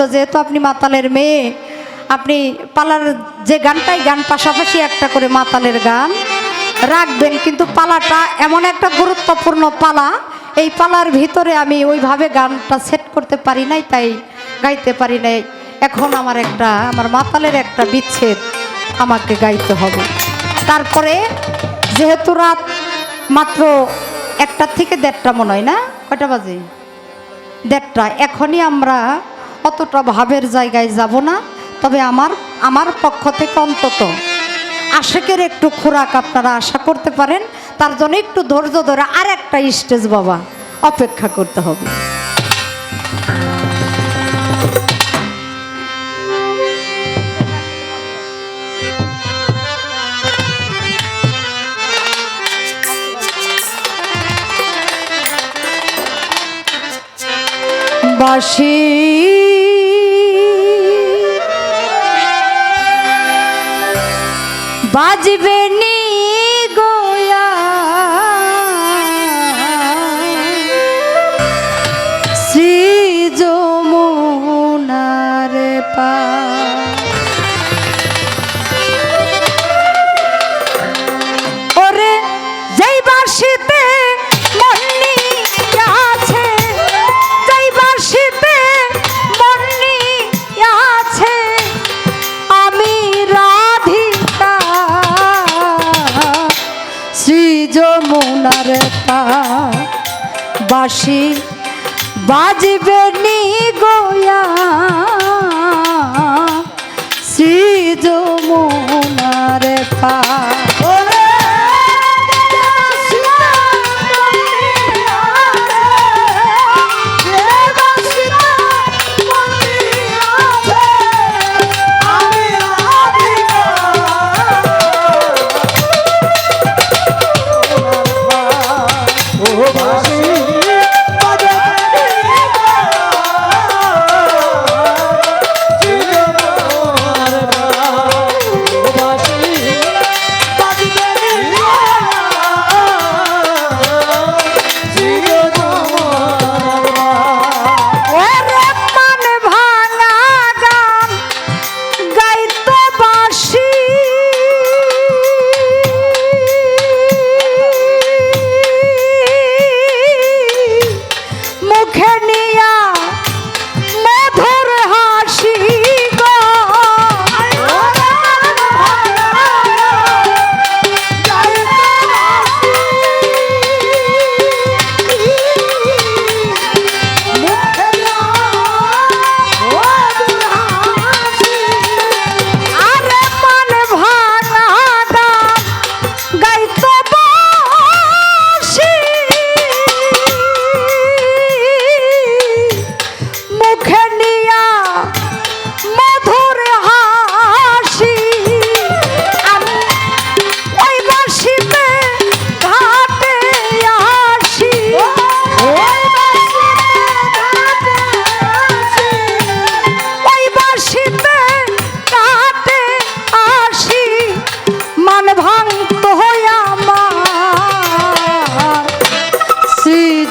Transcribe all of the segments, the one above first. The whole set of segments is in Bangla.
বলছিল যেহেতু আপনি মাতালের মেয়ে, আপনি পালার যে গানটাই গান, পাশাপাশি একটা করে মাতালের গান রাখবেন। কিন্তু পালাটা এমন একটা গুরুত্বপূর্ণ পালা, এই পালার ভিতরে আমি ওইভাবে গানটা সেট করতে পারি নাই, তাই গাইতে পারি নাই। এখন আমার একটা, আমার মাতালের একটা বিচ্ছেদ আমাকে গাইতে হবে। তারপরে যেহেতু রাত মাত্র একটা থেকে দেড়টা মনে হয় না? কয়টা বাজে? দেড়টা। এখনই আমরা অতটা ভাবের জায়গায় যাব না, তবে আমার আমার পক্ষ থেকে অন্তত আশেকের একটু খোরাক আপনারা আশা করতে পারেন, তার জন্য একটু ধৈর্য ধরে আর একটা স্টেজ বাবা, অপেক্ষা করতে হবে। বাসি বাজবে নি বাজবে নি গোয়া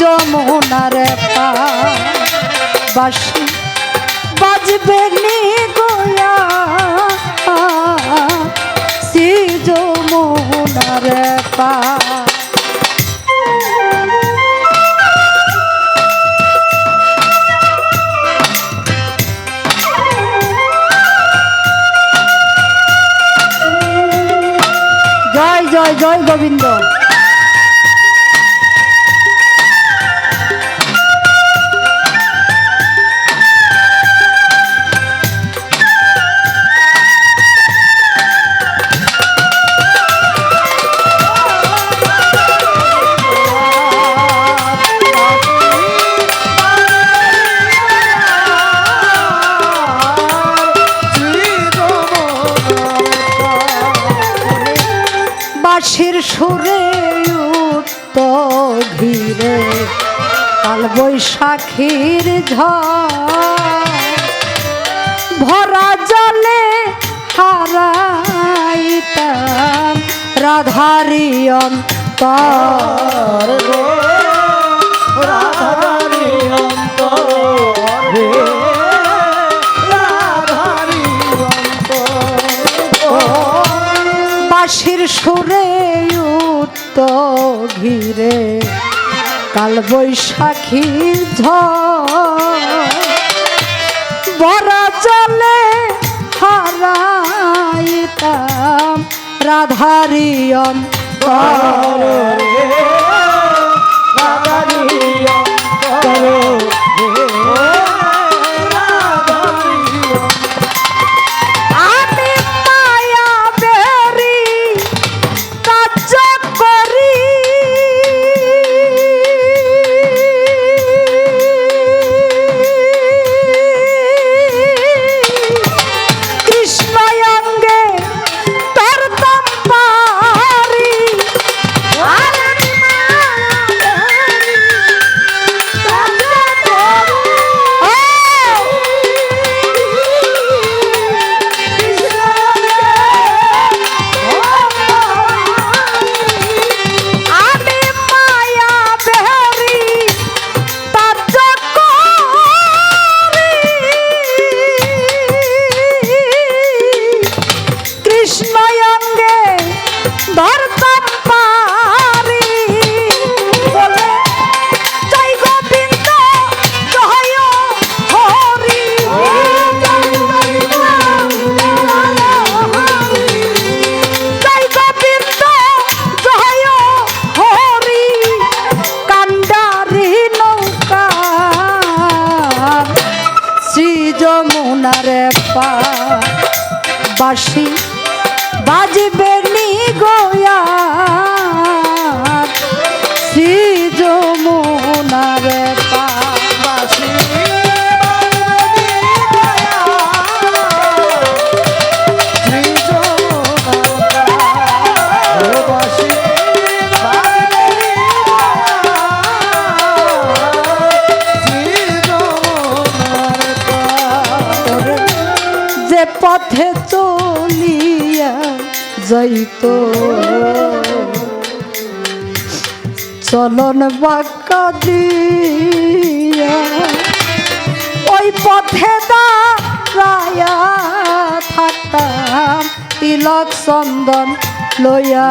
যমুনার বাসি বাজবে নি গোয়া। শ্রী যমুনার পা জয় জয় জয় গোবিন্দ। সুরে উত্ত ঘিরে কাল বৈশাখীর ভরা জলে হারাইতাম রাধারিয়ম অন্তর সুরে ঘিরে কাল বৈশাখী ধরা চলে হারাইতাম রাধারিয়ন চলন বাক্কা দিয়া। ওই পথে দাঁড়ায়া থাকতাম তিলক চন্দন লইয়া।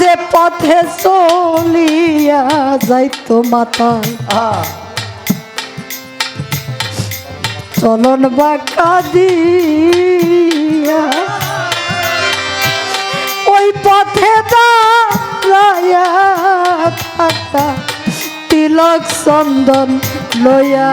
যে পথে চলিয়া যাইতো মাতায় চলন বাঁকা দিয়া। ওই পথে তিলক চন্দন লইয়া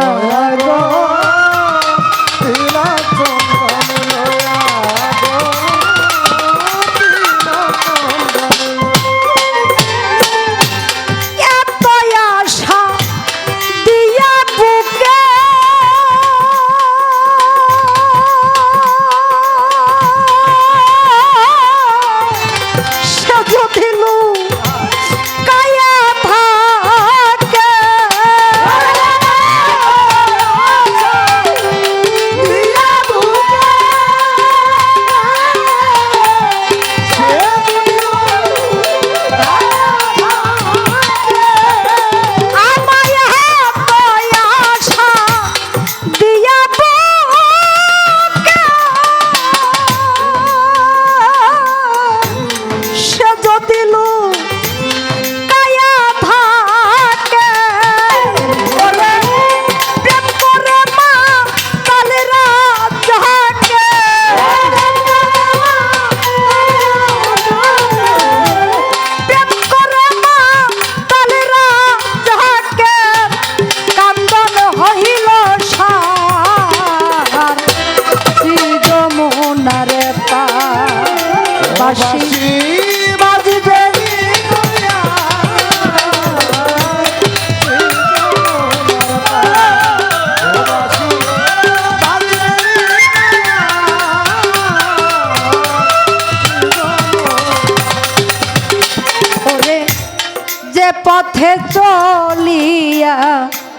পথে চলিয়া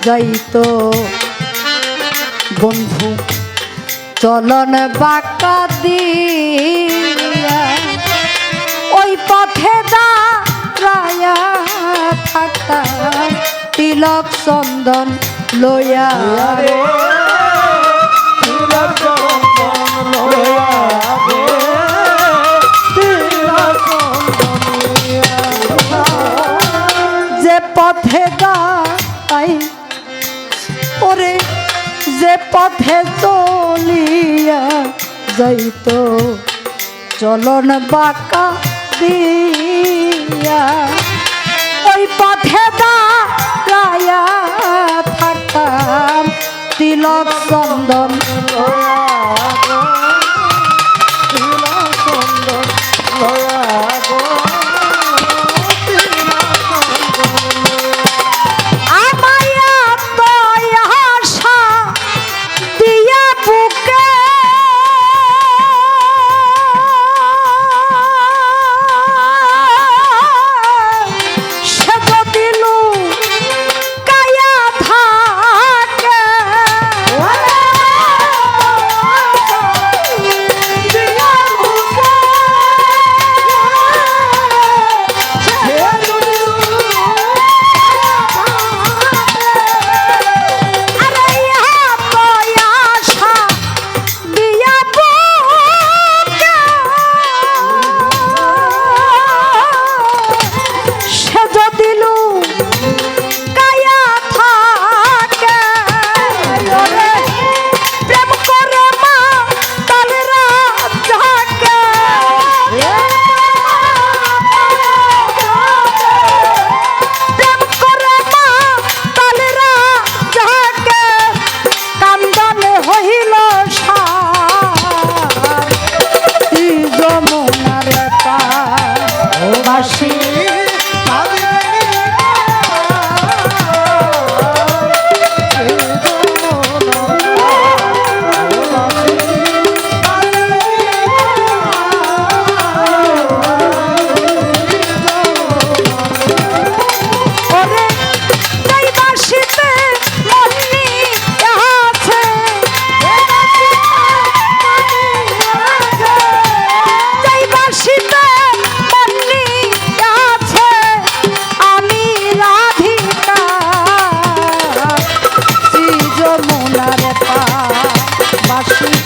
যাইত। বন্ধু, চলন বাঁকা দিয়া। ওই পথে দাঁড়ায়া থাকা তিলক চন্দন লয়া তিলক পথে চলিয়া যাইত। চলন বাঁকা দিয়া। ওই পথে দাঁড়ায়া থাকতাম। তিলক চন্দন Thank you.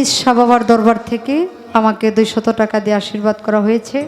মিস সাবাবার দরবার থেকে আমাকে দুইশত টাকা দিয়ে আশীর্বাদ করা হয়েছে।